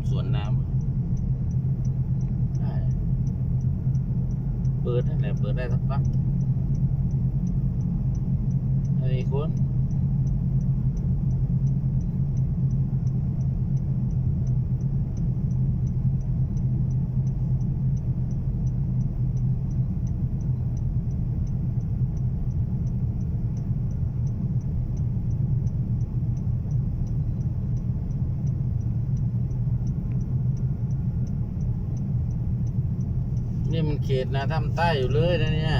ำสวนน้ำใช่เปิดนั่นแหละเปิดได้สักพักไอ้คน นี่มันเขตนาถ้ำใต้อยู่เลยนะเนี่ย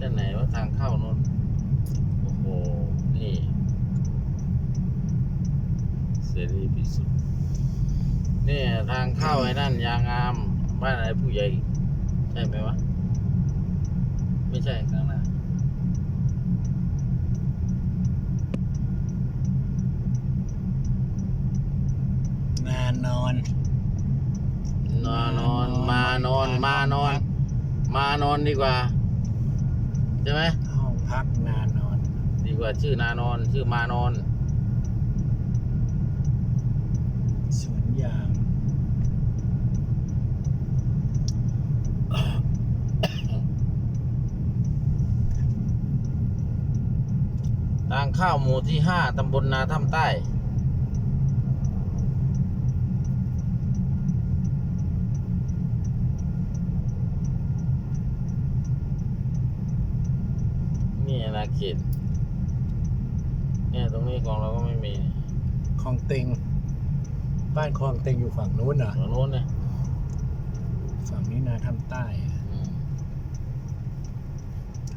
ด้านไหนว่าทางเข้าโน้นโอ้โห นี่เสรีพิสุทธิ์นี่ทางเข้าไอ้นั่นยางงาม บ้านอะไรผู้ใหญ่ ใช่ไหมวะ ไม่ใช่ข้างหน้า นานนอน นอนนอนมานอนมานอน มานอนดีกว่าใช่ไหมห้องพักนานนอน ดีกว่าชื่อนานอน ชื่อมานอนสวนยางทางเข้าหมู่ที่ห้าตำบลนาถ้ำใต้ นี่นาเขตเนี่ยตรงนี้ของเราก็ไม่มีคลองเต็ง บ้านคลองเต็งอยู่ฝั่งนู้นเหรอตรงโน้นเนี่ยฝั่งนี้นาทำใต้อืม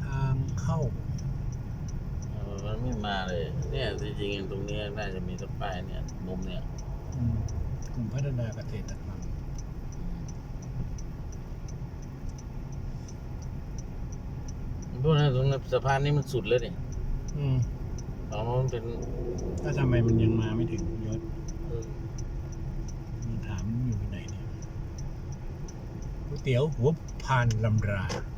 ทางเข้า เออมันไม่มาเลย เนี่ยจริงๆตรงเนี้ยน่าจะมีสักป้ายเนี่ยมุมเนี่ย อืมกลุ่มพัฒนาเกษตรกรรม พวกนั้นตรงนั้นสะพานนี้มันสุดเลยนี่อืมตรงโน้นเป็นแล้วทำไมมันยังมาไม่ถึงยศเออมันถามอยู่ไหนเนี่ยก๋วยเตี๋ยวหัวพานลำราอ